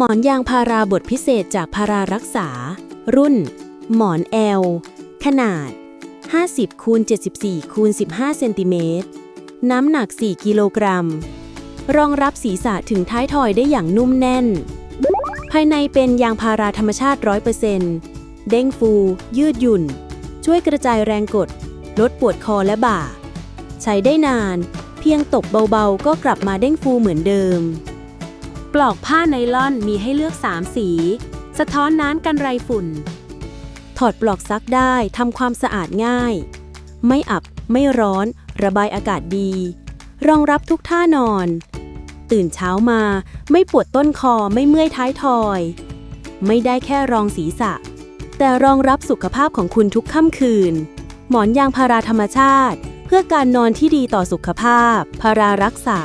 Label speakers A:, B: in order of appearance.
A: หมอนยางพาราบทพิเศษจากพารารักษา รุ่น หมอนแอลขนาด 50คูณ74คูณ15เซนติเมตรน้ำหนัก 4 กิโลกรัม รองรับศีรษะถึงท้ายทอยได้อย่างนุ่มแน่น ภายในเป็นยางพาราธรรมชาติ 100%เด้งฟู ยืดหยุ่น ช่วยกระจายแรงกด ลดปวดคอและบ่า ใช้ได้นาน เพียงตบเบาๆ ก็กลับมาเด้งฟูเหมือนเดิม ปลอกผ้าไนล่อนมีให้เลือก 3 สี สะท้อนน้ำกันไรฝุ่น ถอดปลอกซักได้ทำความสะอาดง่าย ไม่อับ ไม่ร้อน ระบายอากาศดี รองรับทุกท่านอน ตื่นเช้ามา ไม่ปวดต้นคอไม่เมื่อยท้ายทอย ไม่ได้แค่รองศีรษะ แต่รองรับสุขภาพของคุณทุกค่ำคืน หมอนยางพาราธรรมชาติ เพื่อการนอนที่ดีต่อสุขภาพพารารักษา